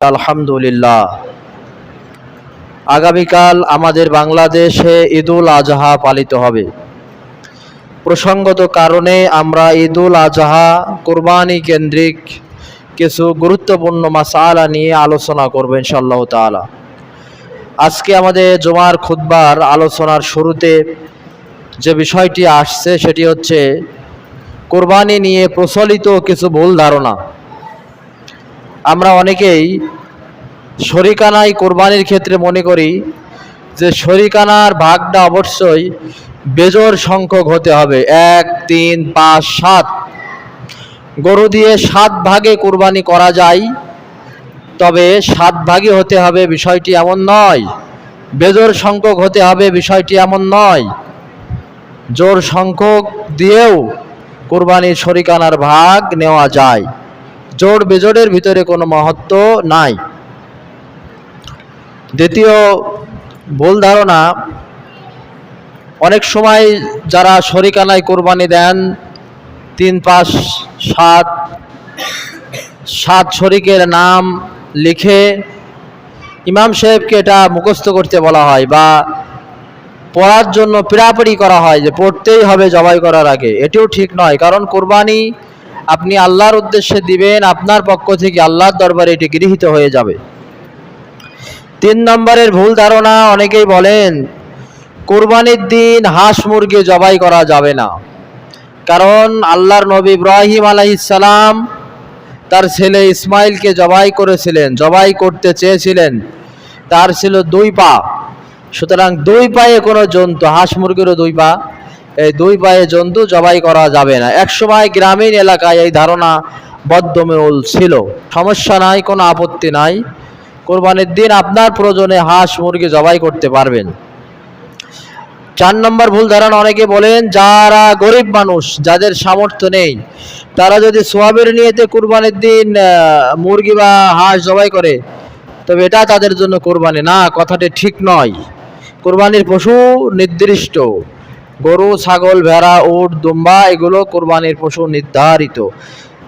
আলহামদুলিল্লাহ। আগামীকাল আমাদের বাংলাদেশে ঈদুল আজহা পালিত হবে। প্রসঙ্গত কারণে আমরা ঈদুল আজহা কোরবানি কেন্দ্রিক কিছু গুরুত্বপূর্ণ মাসালা নিয়ে আলোচনা করব ইনশাল্লাহ তালা আজকে আমাদের জমার খুদ্বার আলোচনার শুরুতে যে বিষয়টি আসছে সেটি হচ্ছে, কোরবানি নিয়ে প্রচলিত কিছু ভুল ধারণা। আমরা অনেকেই শরিকানাই কোরবানির ক্ষেত্রে মনে করি যে শরিকানার ভাগটা অবশ্যই বেজোর সংখ্যক হতে হবে। এক, তিন, পাঁচ, সাত। গরু দিয়ে সাত ভাগে কোরবানি করা যায়, তবে সাত ভাগে হতে হবে বিষয়টি এমন নয়। বেজোর সংখ্যক হতে হবে বিষয়টি এমন নয়। জোর সংখ্যক দিয়েও কোরবানির শরিকানার ভাগ নেওয়া যায়। জোর বেজোড়ের ভিতরে কোনো মহত্ব নাই। দ্বিতীয় ভুল ধারণা, অনেক সময় যারা শরিকানায় কোরবানি দেন, তিন পাঁচ, সাত সাত শরিকের নাম লিখে ইমাম সাহেবকে এটা মুখস্থ করতে বলা হয় বা পড়ার জন্য পিড়াপিড়ি করা হয় যে পড়তেই হবে, জবাই করার আগে। এটিও ঠিক নয়, কারণ কোরবানি আপনি আল্লাহর উদ্দেশ্যে দিবেন, আপনার পক্ষ থেকে আল্লাহর দরবারে এটি গৃহীত হয়ে যাবে। তিন নম্বরের ভুল ধারণা, অনেকেই বলেন, কোরবানির দিন হাঁস মুরগি জবাই করা যাবে না। কারণ আল্লাহর নবী ইব্রাহিম আলাইসালাম তার ছেলে ইসমাইলকে জবাই করেছিলেন, জবাই করতে চেয়েছিলেন। তার ছিল দুই পা। সুতরাং দুই পায়ে কোনো জন্তু, হাঁস মুরগিরও দুই পা এই দুই পায়ে জন্তু জবাই করা যাবে না। একসময় গ্রামীণ এলাকায় এই ধারণা বদ্ধমেউল ছিল। সমস্যা নাই, কোনো আপত্তি নাই। কোরবানির দিন আপনার প্রয়োজনে হাঁস, মুরগি জবাই করতে পারবেন। চার নম্বর ভুল ধারণা অনেকে বলেন, যারা গরিব মানুষ, যাদের সামর্থ্য নেই, তারা যদি সোয়াবের নিয়েতে কোরবানির দিন মুরগি বা হাঁস জবাই করে, তবে এটা তাদের জন্য কোরবানি না, কথাটি ঠিক নয়। কোরবানির পশু নির্দিষ্ট। গরু, ছাগল, ভেড়া, উট, দুম্বা, এগুলো কোরবানির পশু নির্ধারিত।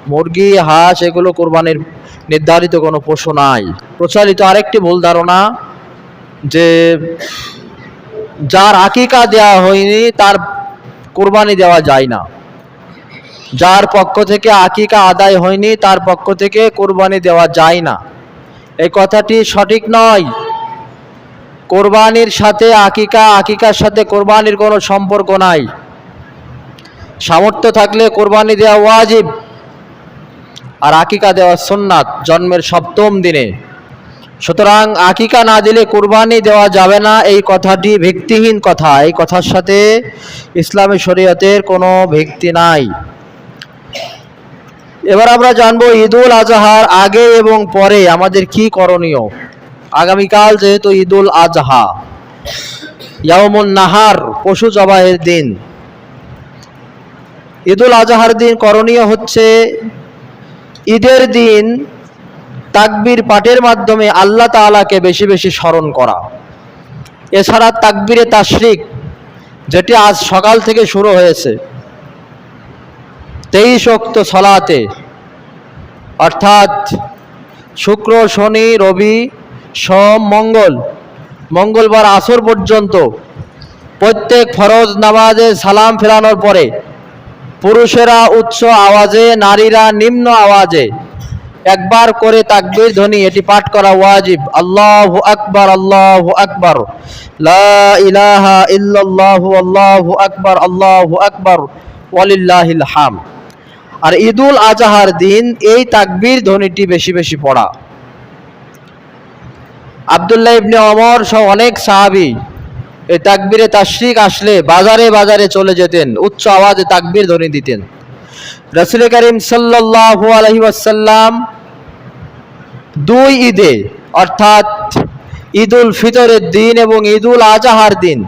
মুরগি, হাঁস, এগুলো কোরবানির নির্ধারিত কোনো পশু নাই। প্রচলিত আরেকটি ভুল ধারণা যে যার আকিকা দেওয়া হয়নি, তার কোরবানি দেওয়া যায় না। যার পক্ষ থেকে আকিকা আদায় হয়নি, তার পক্ষ থেকে কোরবানি দেওয়া যায় না। এই কথাটি সঠিক নয়। কোরবানির সাথে আকিকা, আকিকার সাথে কোরবানির কোনো সম্পর্ক নাই। সামর্থ্য থাকলে কোরবানি দেওয়া ওয়াজিব আর আকিকা দেওয়া সুন্নাত জন্মের সপ্তম দিনে। সুতরাং আকিকা না দিলে কোরবানি দেওয়া যাবে না, এই কথাটি ভিত্তিহীন কথা। এই কথার সাথে ইসলামী শরীয়তের কোনো ভিত্তি নাই। এবার আমরা জানব ঈদুল আজহার আগে এবং পরে আমাদের কি করণীয়। আগামীকাল যেহেতু ঈদুল আজহা ইয়ামুন নাহার, পশু জবাইয়ের দিন। ঈদুল আজহার দিন করণীয় হচ্ছে ঈদের দিন তাকবীর পাঠের মাধ্যমে আল্লাহ তাআলাকে বেশি বেশি স্মরণ করা। এছাড়া তাকবীরে তাশরিক, যেটি আজ সকাল থেকে শুরু হয়েছে, তেইশ অক্ত সলাতে, অর্থাৎ শুক্র, শনি, রবি সোম মঙ্গল মঙ্গলবার আসর পর্যন্ত প্রত্যেক ফরজ নামাজে সালাম ফেরানোর পরে পুরুষেরা উচ্চ আওয়াজে, নারীরা নিম্ন আওয়াজে একবার করে তাকবীর ধ্বনি, এটি পাঠ করা ওয়াজিব। আল্লাহ আকবর আল্লাহ আকবর। ইলাহা ইল্লাল্লাহু, আল্লাহু আকবার আল্লাহু আকবার। ওয়ালিল্লাহিল হাম আর ঈদুল আজহার দিন এই তাকবীর ধ্বনিটি বেশি বেশি পড়া। আব্দুল্লাহ ইবনে অমর সহ অনেক সাহাবী এই তাকবীরে তাশরিক আসলে বাজারে বাজারে চলে যেতেন, উচ্চ আওয়াজে তাকবীর ধ্বনি দিতেন। রসুল করিম সাল্লাল্লাহু আলাইহি ওয়াসাল্লাম দুই ঈদে, অর্থাৎ ঈদুল ফিতরের দিন এবং ঈদুল আজহার দিন,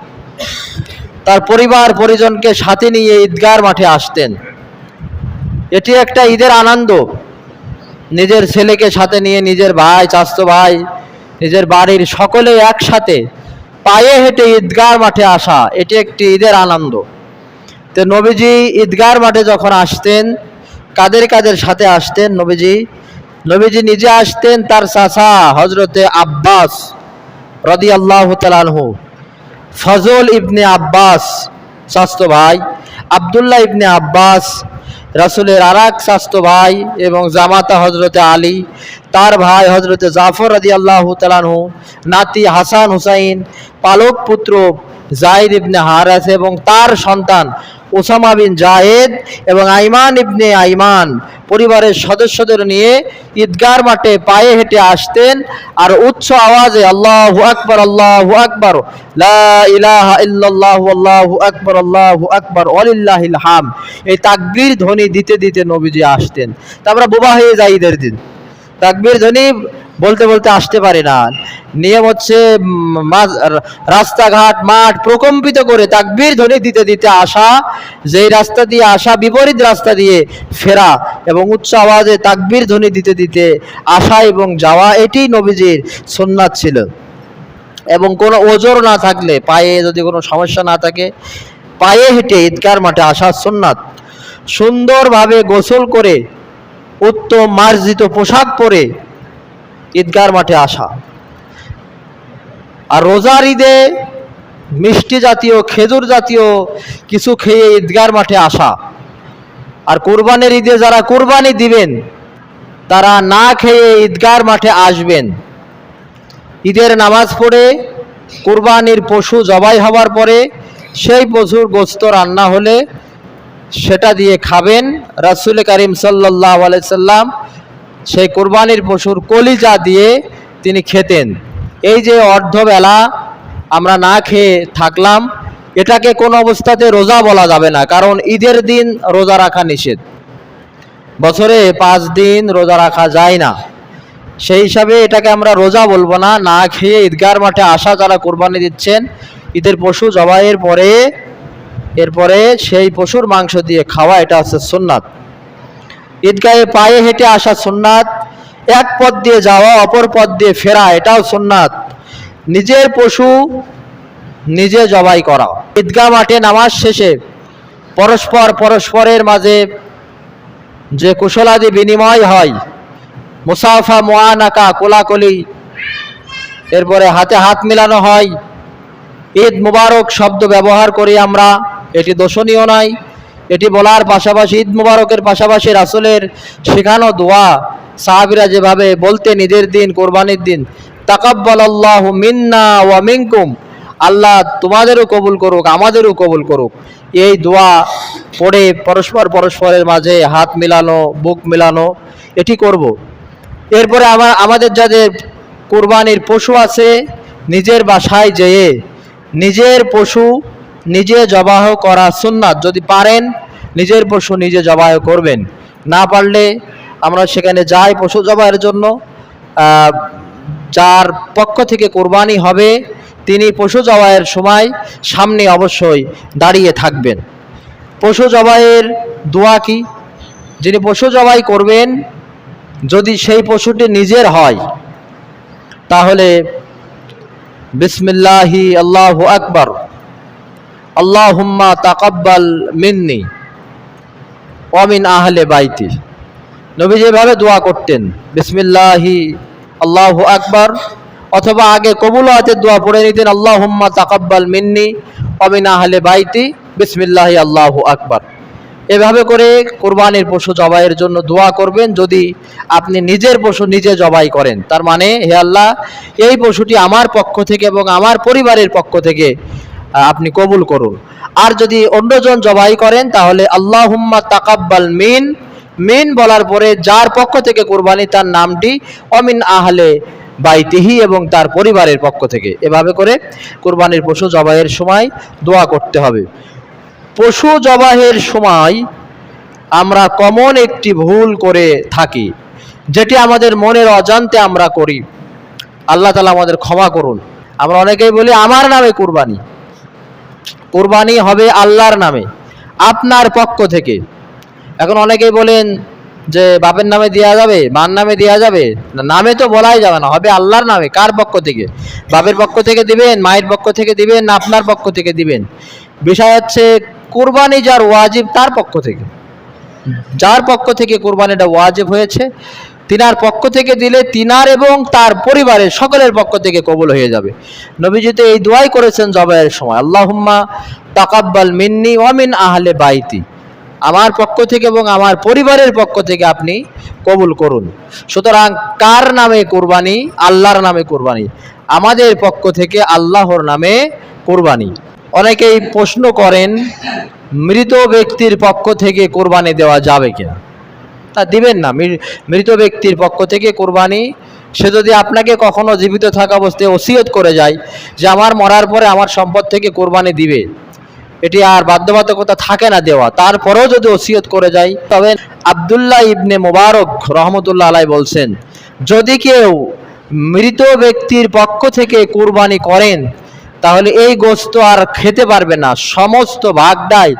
তার পরিবার পরিজনকে সাথে নিয়ে ঈদগার মাঠে আসতেন। এটি একটা ঈদের আনন্দ। নিজের ছেলেকে সাথে নিয়ে নিজের ভাই চাস্তো ভাই নিজের বাড়ির সকলে একসাথে পায়ে হেঁটে ঈদগার মাঠে আসা, এটি একটি ঈদের আনন্দ। তো নবীজি ঈদগার মাঠে যখন আসতেন, কাদের কাদের সাথে আসতেন নবীজি? নবীজি নিজে আসতেন তার চাচা হজরতে আব্বাস রদি আল্লাহ তালানহু ফজল ইবনে আব্বাস স্বাস্থ্য ভাই, আবদুল্লাহ ইবনে আব্বাস রাসুলের আরাক স্বাস্থ্য ভাই এবং জামাতা হজরতে আলী, তার ভাই হজরতে জাফর আদি আল্লাহ তালানহু নাতি হাসান হুসাইন, পালক পুত্র জাহিদ ইবনে হারাস এবং তার সন্তান ওসামা বিন জাহেদ এবং আইমান ইবনে আইমান পরিবারের সদস্যদের নিয়ে ঈদগার মাঠে পায়ে হেঁটে আসতেন আর উচ্চ আওয়াজে আল্লাহ আকবর আল্লাহ আকবর আল্লাহ আকবর অলিল্লাহ আল্লাহু আকবার, ওয়ালিল্লাহিল হাম এই তাকবির ধ্বনি দিতে দিতে নবীজি আসতেন। তারপরে বোবা হয়ে যায় ঈদের দিন। তাকবীর ধ্বনি বলতে বলতে আসতে পারে না। নিয়ম হচ্ছে রাস্তাঘাট, মাঠ প্রকম্পিত করে তাকবীর ধ্বনি দিতে দিতে আসা, যেই রাস্তা দিয়ে আসা, বিপরীত রাস্তা দিয়ে ফেরা এবং উচ্চ আওয়াজে তাকবীর ধ্বনি দিতে দিতে আসা এবং যাওয়া, এটি নবীজির সুন্নাত ছিল। এবং কোনো ওজোর না থাকলে, পায়ে যদি কোনো সমস্যা না থাকে, পায়ে হেঁটে ঈদগার মাঠে আসা সুন্নাত। সুন্দরভাবে গোসল করে উত্তম মার্জিত পোশাক পরে ঈদগার মাঠে আসা। আর রোজার ঈদে মিষ্টি জাতীয়, খেজুর জাতীয় কিছু খেয়ে ঈদগার মাঠে আসা। আর কোরবানির ঈদে যারা কোরবানি দিবেন, তারা না খেয়ে ঈদগার মাঠে আসবেন। ঈদের নামাজ পড়ে, কোরবানির পশু জবাই হওয়ার পরে সেই পশুর গোস্ত রান্না হলে সেটা দিয়ে খাবেন। রাসুল করিম সাল্লাহ সাল্লাম সেই কোরবানির পশুর কলিজা দিয়ে তিনি খেতেন। এই যে অর্ধবেলা আমরা না খেয়ে থাকলাম, এটাকে কোনো অবস্থাতে রোজা বলা যাবে না, কারণ ঈদের দিন রোজা রাখা নিষেধ। বছরে পাঁচ দিন রোজা রাখা যায় না। সেই হিসাবে এটাকে আমরা রোজা বলব না না খেয়ে ঈদগার মাঠে আসা যারা কোরবানি দিচ্ছেন, ঈদের পশু জবাইয়ের পরে এরপরে সেই পশুর মাংস দিয়ে খাওয়া, এটা হচ্ছে সুন্নাত। ঈদগাহে পায়ে হেঁটে আসা সুন্নাত, এক পথ দিয়ে যাওয়া, অপর পথ দিয়ে ফেরা, এটাও সুন্নাত। নিজের পশু নিজে জবাই করা। ঈদগাহ মাঠে নামাজ শেষে পরস্পর পরস্পরের মাঝে যে কুশলাদি বিনিময় হয়, মুসাফা মোয়ানাকা কোলাকুলি, এরপরে হাতে হাত মিলানো হয়, ঈদ মুবারক শব্দ ব্যবহার করি আমরা। এটি দোষণীয় নয় এটি বলার পাশাপাশি ঈদ মুবারকের পাশাপাশি রাসুলের শেখানো দোয়া সাহাবিরা যেভাবে বলতে নিজের দিন, কোরবানির দিন তাকাব্বাল আল্লাহ মিন্না ওয়া মিনকুম, আল্লাহ তোমাদেরও কবুল করুক, আমাদেরও কবুল করুক এই দোয়া পড়ে পরস্পর পরস্পরের মাঝে হাত মিলানো, বুক মিলানো, এটি করব। এরপরে আমার আমাদের যাদের কোরবানির পশু আছে, নিজের বাসায় যেয়ে নিজের পশু নিজে জবাহ করা সুন্নাত। যদি পারেন, নিজের পশু নিজে জবাহ করবেন। না পারলে আমরা সেখানে যাই পশু জবাহের জন্য। যার পক্ষ থেকে কোরবানি হবে, তিনি পশু জবাইয়ের সময় সামনে অবশ্যই দাঁড়িয়ে থাকবেন। পশু জবাইয়ের দোয়া কি? যিনি পশু জবাই করবেন, যদি সেই পশুটি নিজের হয়, তাহলে বিসমিল্লাহি আল্লাহ আকবর। আল্লাহ হুম্মা তাকাব্বাল মিন্নি অমিন আহলে বাইতি। নবী যেভাবে দোয়া করতেন, বিসমিল্লাহি, আল্লাহ আকবর, অথবা আগে কবুল হাতের দোয়া পড়ে নিতেন আল্লাহ হুম্মা তাকাব্বাল মিন্নি অমিন আহলে বাইতি, বিসমিল্লাহি, আল্লাহ আকবর। এভাবে করে কোরবানির পশু জবাইয়ের জন্য দোয়া করবেন, যদি আপনি নিজের পশু নিজে জবাই করেন। তার মানে হে আল্লাহ, এই পশুটি আমার পক্ষ থেকে এবং আমার পরিবারের পক্ষ থেকে আপনি কবুল করুন। আর যদি অন্যজন জবাই করেন, তাহলে আল্লাহ হুম্মা তাকাব্বাল মিন। মিন বলার পরে যার পক্ষ থেকে কোরবানি, তার নামটি অমিন আহলে বাইতিহি এবং তার পরিবারের পক্ষ থেকে। এভাবে করে কোরবানির পশু জবাইয়ের সময় দোয়া করতে হবে। পশু জবাহের সময় আমরা কমন একটি ভুল করে থাকি, যেটি আমাদের মনের অজান্তে আমরা করি। আল্লাহ তালা আমাদের ক্ষমা করুন। আমরা অনেকেই বলি, আমার নামে কুরবানি। কুরবানি হবে আল্লাহর নামে, আপনার পক্ষ থেকে। এখন অনেকেই বলেন যে, বাপের নামে দেওয়া যাবে, মার নামে দেওয়া যাবে নামে তো বলাই যাবে না, হবে আল্লাহর নামে, কার পক্ষ থেকে? বাপের পক্ষ থেকে দিবেন, মায়ের পক্ষ থেকে দিবেন, না আপনার পক্ষ থেকে দিবেন? বিষয় হচ্ছে, কোরবানি যার ওয়াজিব তার পক্ষ থেকে। যার পক্ষ থেকে কোরবানিটা ওয়াজিব হয়েছে তিনার পক্ষ থেকে দিলে তিনার এবং তার পরিবারের সকলের পক্ষ থেকে কবুল হয়ে যাবে। নবীজি তো এই দোয়াই করেছেন জবাইয়ের সময়। আল্লাহুম্মা তাকাব্বাল মিন্নি ওয়ামিন আহলে বাইতি। আমার পক্ষ থেকে এবং আমার পরিবারের পক্ষ থেকে আপনি কবুল করুন। সুতরাং কার নামে কোরবানি? আল্লাহর নামে কোরবানি। আমাদের পক্ষ থেকে আল্লাহর নামে কোরবানি। অনেকেই প্রশ্ন করেন, মৃত ব্যক্তির পক্ষ থেকে কোরবানি দেওয়া যাবে কিনা? তা দিবেন না। মৃত ব্যক্তির পক্ষ থেকে কোরবানি। সে যদি আপনাকে কখনো জীবিত থাকা অবস্থায় ওসিয়ত করে যায় যে আমার মরার পরে আমার সম্পদ থেকে কোরবানি দিবে, এটি আর বাধ্যবাধকতা থাকে না দেওয়া। তারপরেও যদি ওসিয়ত করে যায়, তবে আবদুল্লাহ ইবনে মোবারক রহমতুল্লাহ আলাই বলছেন, যদি কেউ মৃত ব্যক্তির পক্ষ থেকে কোরবানি করেন, তাহলে এই গোস্ত আর খেতে পারবে না। সমস্ত ভাগটাই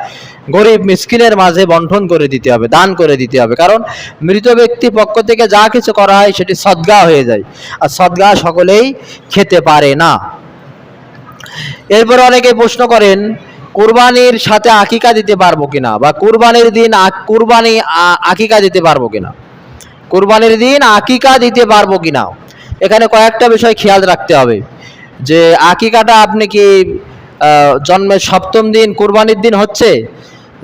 গরিব মিসকিনের মাঝে বন্টন করে দিতে হবে, দান করে দিতে হবে। কারণ মৃত ব্যক্তির পক্ষ থেকে যা কিছু করা হয় সেটি সদ্গা হয়ে যায়, আর সদ্গা সকলেই খেতে পারে না। এরপর অনেকে প্রশ্ন করেন, কুরবানির সাথে আকিকা দিতে পারব কিনা? বা কুরবানির দিন কুরবানি আকিকা দিতে পারব কিনা? কুরবানির দিন আকিকা দিতে পারব কিনা? এখানে কয়েকটা বিষয় খেয়াল রাখতে হবে। যে আকিকাটা আপনি কি জন্মের সপ্তম দিন কুরবানির দিন হচ্ছে?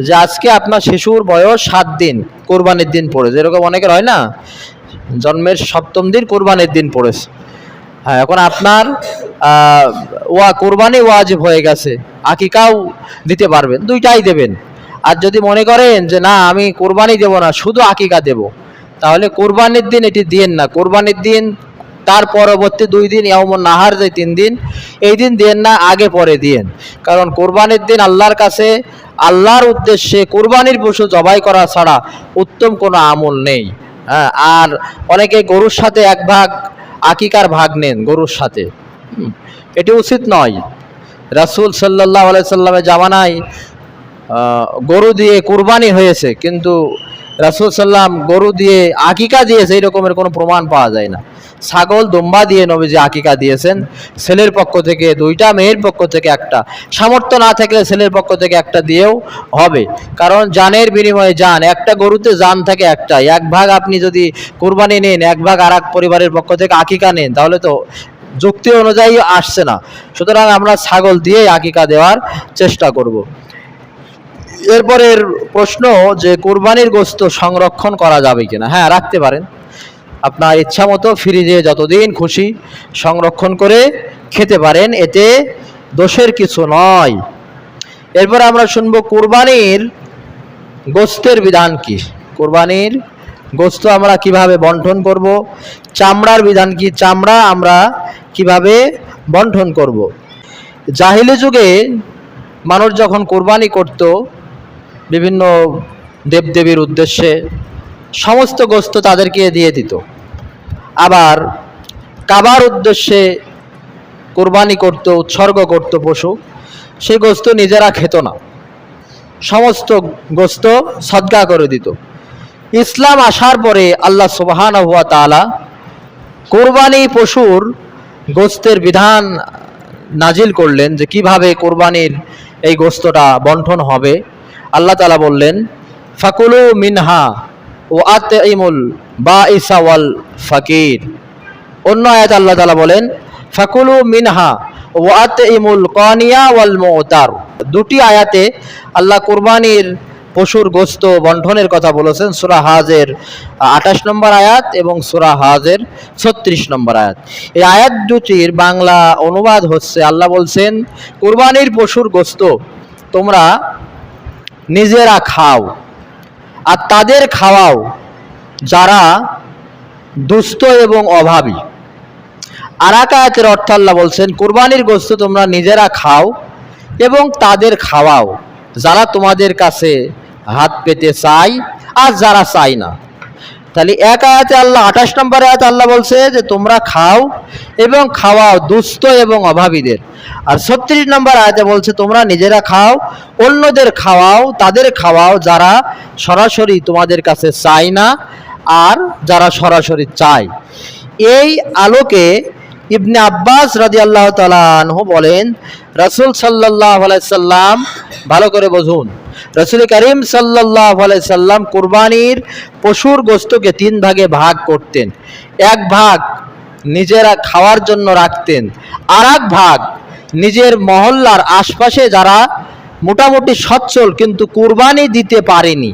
যে আজকে আপনার শিশুর বয়স সাত দিন, কোরবানির দিন পড়েছে। এরকম অনেকের হয় না? জন্মের সপ্তম দিন কোরবানির দিন পড়েছে। হ্যাঁ এখন আপনার ওয়া, কোরবানি ওয়াজিব হয়ে গেছে। আকিকাও দিতে পারবেন, দুইটাই দেবেন। আর যদি মনে করেন যে না, আমি কোরবানি দেব না, শুধু আকিকা দেব, তাহলে কোরবানির দিন এটি দিয়েন না। কোরবানির দিন তার পরবর্তী দুই দিন এমন নাহার যে তিন দিন, এই দিন দিয়েন না, আগে পরে দিয়েন। কারণ কোরবানির দিন আল্লাহর কাছে, আল্লাহর উদ্দেশ্যে কোরবানির পশু জবাই করা ছাড়া উত্তম কোনো আমল নেই। হ্যাঁ আর অনেকে গরুর সাথে এক ভাগ আকিকার ভাগ নেন গরুর সাথে। এটি উচিত নয়। রাসূল সাল্লাহ সাল্লামের জামানায় গরু দিয়ে কুরবানি হয়েছে, কিন্তু রাসূল সাল্লাম গরু দিয়ে আকিকা দিয়ে সেই রকমের কোনো প্রমাণ পাওয়া যায় না। ছাগল দুম্বা দিয়ে নবীজি আকিকা দিয়েছেন। ছেলের পক্ষ থেকে দুইটা, মেয়ের পক্ষ থেকে একটা। সামর্থ্য না থাকলে ছেলের পক্ষ থেকে একটা দিয়েও হবে। কারণ জানের বিনিময়ে যান একটা গরুতে যান থাকে একটা। এক ভাগ আপনি যদি কুরবানি নেন, এক ভাগ আর পরিবারের পক্ষ থেকে আকিকা নেন, তাহলে তো যুক্তি অনুযায়ী আসছে না। সুতরাং আমরা ছাগল দিয়ে আকিকা দেওয়ার চেষ্টা করব। এরপরের প্রশ্ন যে কোরবানির গোস্ত সংরক্ষণ করা যাবে কিনা। হ্যাঁ রাখতে পারেন। আপনার ইচ্ছা মতো ফ্রিজে যতদিন খুশি সংরক্ষণ করে খেতে পারেন, এতে দোষের কিছু নয়। এরপর আমরা শুনব কোরবানির গোস্তের বিধান কি। কোরবানির গোস্ত আমরা কীভাবে বন্টন করব, চামড়ার বিধান কি, চামড়া আমরা কীভাবে বন্টন করব। জাহিলি যুগে মানুষ যখন কোরবানি করত বিভিন্ন দেবদেবীর উদ্দেশ্যে সমস্ত গোস্ত তাদেরকে দিয়ে দিত। আবার কাবার উদ্দেশ্যে কোরবানি করত, উৎসর্গ করত পশু, সেই গোস্ত নিজেরা খেত না। সমস্ত গোস্ত সদ্গা করে দিত। ইসলাম আসার পরে আল্লাহ সুবাহান হুয়া তালা কোরবানি পশুর গোস্তের বিধান নাজিল করলেন যে কীভাবে কোরবানির এই গোস্তটা বন্টন হবে। আল্লাহ তালা বললেন, ফাকুলু মিনহা ও আতে ইমুল বা ইসাওয়াল ফাকির। অন্য আয়াত আল্লাহ তালা বলেন, ফাকুলু মিনহা ও আতে ইমুল কানিয়া ওয়াল মোতার। দুটি আয়াতে আল্লাহ কুরবানির পশুর গোস্ত বন্টনের কথা বলেছেন, সুরা হাজের আঠাশ নম্বর আয়াত এবং সুরা হাজের ছত্রিশ নম্বর আয়াত। এই আয়াত দুটির বাংলা অনুবাদ হচ্ছে, আল্লাহ বলছেন, কুরবানির পশুর গোস্ত, তোমরা নিজেরা খাও আর তাদের খাওয়াও যারা দুস্থ এবং অভাবী। আরাকায়াতের অর্থ আল্লাহ বলছেন, কোরবানির গোস্ত তোমরা নিজেরা খাও এবং তাদের খাওয়াও। যারা তোমাদের কাছে হাত পেতে চায় আর যারা চায় না। তাহলে এক আয়াতে আল্লাহ, আঠাশ নম্বর আয়াত আল্লাহ বলছে যে, তোমরা খাও এবং খাওয়াও দুস্থ এবং অভাবীদের। আর ছত্রিশ নম্বর আয়াতে বলছে, তোমরা নিজেরা খাও, অন্যদের খাওয়াও, তাদের খাওয়াও যারা সরাসরি তোমাদের কাছে চায় না আর যারা সরাসরি চায়। এই আলোকে ইবনে আব্বাস রাজি আল্লাহ তালাহ বলেন, রাসুল সাল্লাহ সাল্লাম, ভালো করে বুঝুন। রসুল করিম সাল্লাহ সাল্লাম কুরবানির পশুর গোস্তকে তিন ভাগে ভাগ করতেন। এক ভাগ নিজেরা খাওয়ার জন্য রাখতেন আর এক ভাগ নিজের মহল্লার আশপাশে যারা মোটামুটি সচ্ছল কিন্তু কুরবানি দিতে পারেনি।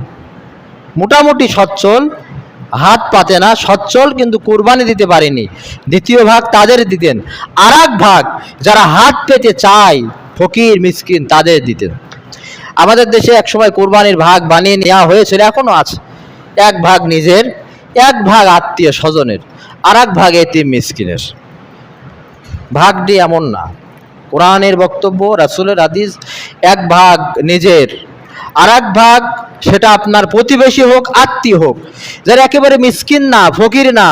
মোটামুটি সচ্ছল হাত পাতে না, সচ্ছল কিন্তু কুরবানি দিতে পারেনি। দ্বিতীয় ভাগ তাদের দিতেন। আর ভাগ যারা হাত পেতে চায়, ফকির, মিসকিন, তাদের দিতেন। আমাদের দেশে একসময় কোরবানির ভাগ বানিয়ে নেওয়া হয়েছিল এখনও আছে। এক ভাগ নিজের, এক ভাগ আত্মীয় স্বজনের আর এক ভাগ এতিম মিসকিনের। ভাগটি এমন না। কোরআনের বক্তব্য, রাসুলের হাদিস, এক ভাগ নিজের আর ভাগ সেটা আপনার প্রতিবেশী হোক, আত্মীয় হোক। যারা একেবারে মিসকিন না, ফকির না,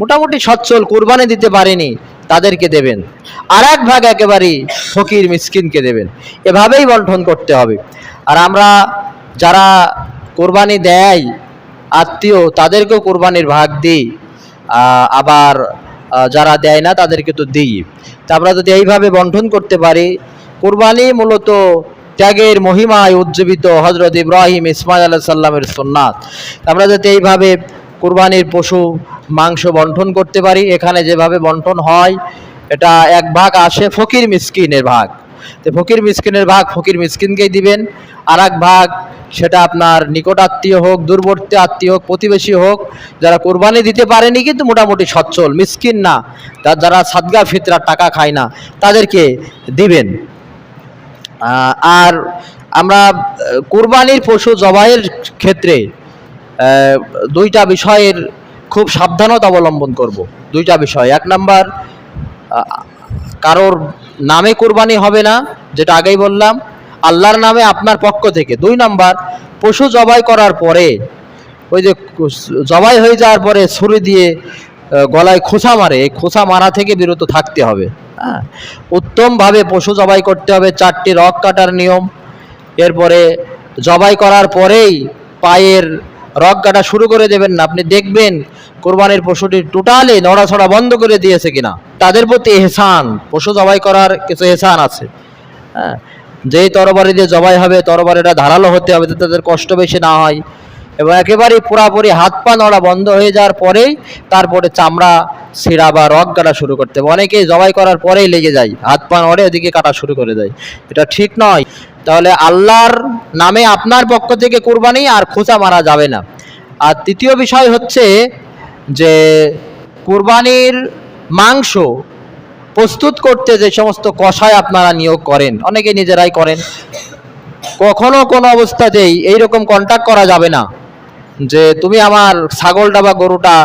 মোটামুটি সচ্ছল, কোরবানি দিতে পারেনি, তাদেরকে দেবেন। আর এক ভাগ একেবারেই ফকির, মিসকিনকে দেবেন। এভাবেই বন্টন করতে হবে। আর আমরা যারা কোরবানি দেয়, আত্মীয়, তাদেরকেও কোরবানির ভাগ দিই। আবার যারা দেয় না, তাদেরকে তো দিই। তা আমরা যদি এইভাবে বন্টন করতে পারি, কোরবানি মূলত ত্যাগের মহিমায় উজ্জীবিত হজরত ইব্রাহিম ইসমাইল আল্লাহ সাল্লামের সোননাথ আমরা যাতে এইভাবে কোরবানির পশু, মাংস বন্টন করতে পারি, এখানে যেভাবে বন্টন হয়, এটা এক ভাগ আসে ফকির মিসকিনের ভাগ। তো ফকির মিসকিনের ভাগ ফকির মিসকিনকেই দিবেন আর এক ভাগ সেটা আপনার নিকট আত্মীয় হোক, দূরবর্তী আত্মীয় হোক, প্রতিবেশী হোক, যারা কোরবানি দিতে পারেনি কিন্তু মোটামুটি সচ্ছল, মিসকিন না যারা সাদগা ফিতরার টাকা খায় না, তাদেরকে দিবেন। আর আমরা কোরবানির পশু জবাইয়ের ক্ষেত্রে দুইটা বিষয়ের খুব সাবধানতা অবলম্বন করব। দুইটা বিষয়। এক নাম্বার কারোর নামে কোরবানি হবে না, যেটা আগেই বললাম, আল্লাহর নামে আপনার পক্ষ থেকে। দুই নাম্বার, পশু জবাই করার পরে, ওই যে জবাই হয়ে যাওয়ার পরে ছুরি দিয়ে গলায় খোসা মারে। এই খোসা মারা থেকে বিরত থাকতে হবে। হ্যাঁ উত্তমভাবে পশু জবাই করতে হবে, চারটি রক কাটার নিয়ম। এরপরে জবাই করার পরেই পায়ের রক কাটা শুরু করে দেবেন না। আপনি দেখবেন কোরবানির পশুটি টোটালি নড়াছড়া বন্ধ করে দিয়েছে কিনা। তাদের প্রতি এহসান, পশু জবাই করার কিছু এহসান আছে। হ্যাঁ যেই তরবারি দিয়ে জবাই হবে, তরবারিটা ধারালো হতে হবে তাদের কষ্ট বেশি না হয়। এবং একেবারেই পুরাপুরি হাত পা নড়া বন্ধ হয়ে যাওয়ার পরেই তারপরে চামড়া ছিঁড়া বা রক কাটা শুরু করতে হবে। অনেকেই জবাই করার পরেই লেগে যায়, হাত পা নড়ে ওদিকে কাটা শুরু করে দেয়। এটা ঠিক নয়। তাহলে আল্লাহর নামে আপনার পক্ষ থেকে কোরবানি আর খোঁচা মারা যাবে না। আর তৃতীয় বিষয় হচ্ছে যে কোরবানির মাংস প্রস্তুত করতে যে সমস্ত কষায় আপনারা নিয়োগ করেন অনেকে নিজেরাই করেন। কখনো কোনো অবস্থাতেই এইরকম কন্ট্যাক্ট করা যাবে না। যে তুমি আমার ছাগলটা বা গরুটা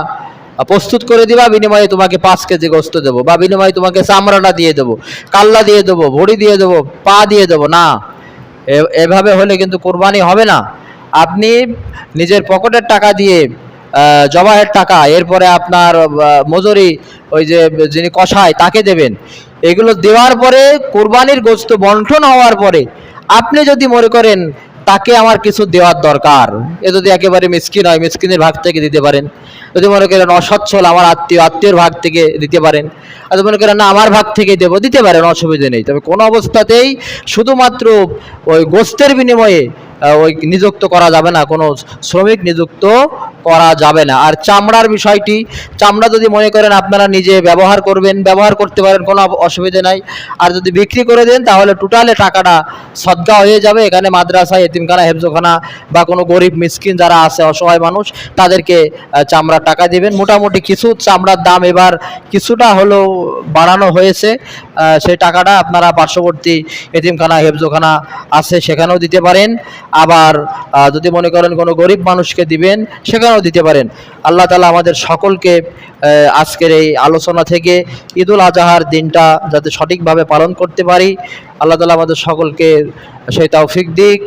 প্রস্তুত করে দিবা, বিনিময়ে তোমাকে পাঁচ কেজি গোস্ত দেবো বা বিনিময়ে তোমাকে চামড়াটা দিয়ে দেবো, কাল্লা দিয়ে দেবো, ভড়ি দিয়ে দেবো, পা দিয়ে দেবো। না এভাবে হলে কিন্তু কোরবানি হবে না। আপনি নিজের পকেটের টাকা দিয়ে জবাইয়ের টাকা, এরপরে আপনার মজুরি, ওই যে যিনি কষায় তাকে দেবেন। এগুলো দেওয়ার পরে কোরবানির গোস্ত বন্টন হওয়ার পরে আপনি যদি মনে করেন তাকে আমার কিছু দেওয়ার দরকার। এ যদি একেবারে মিসকিন হয়, মিসকিনের ভাগ থেকে দিতে পারেন। যদি মনে করেন অসচ্ছল, আমার আত্মীয়, আত্মীয়র ভাগ থেকে দিতে পারেন। আর মনে করেন, না, আমার ভাগ থেকে দেবো দিতে পারেন, অসুবিধে নেই। তবে কোনো অবস্থাতেই শুধুমাত্র ওই গোস্তের বিনিময়ে ওই নিযুক্ত করা যাবে না, কোনো শ্রমিক নিযুক্ত করা যাবে না। আর চামড়ার বিষয়টি, চামড়া যদি মনে করেন আপনারা নিজে ব্যবহার করবেন, ব্যবহার করতে পারেন, কোনো অসুবিধা নাই। আর যদি বিক্রি করে দেন, তাহলে টোটালে টাকাটা সদ্গা হয়ে যাবে। এখানে মাদ্রাসা এতিমখানা, হেফজোখানা বা কোনো গরিব মিসকিন যারা আছে, অসহায় মানুষ, তাদেরকে চামড়ার টাকা দিবেন। মোটামুটি কিছু চামড়ার দাম এবার কিছুটা হলেও বাড়ানো হয়েছে। সেই টাকাটা আপনারা পার্শ্ববর্তী এতিমখানা, হেফজোখানা আছে, সেখানেও দিতে পারেন। আবার যদি মনে করেন কোনো গরিব মানুষকে দিবেন, সেখানেও দিতে পারেন। আল্লাহ তালা আমাদের সকলকে আজকের এই আলোচনা থেকে ঈদুল আজহার দিনটা যাতে সঠিকভাবে পালন করতে পারি। আল্লাহ তালা আমাদের সকলকে সেই তাও ফিক দিক।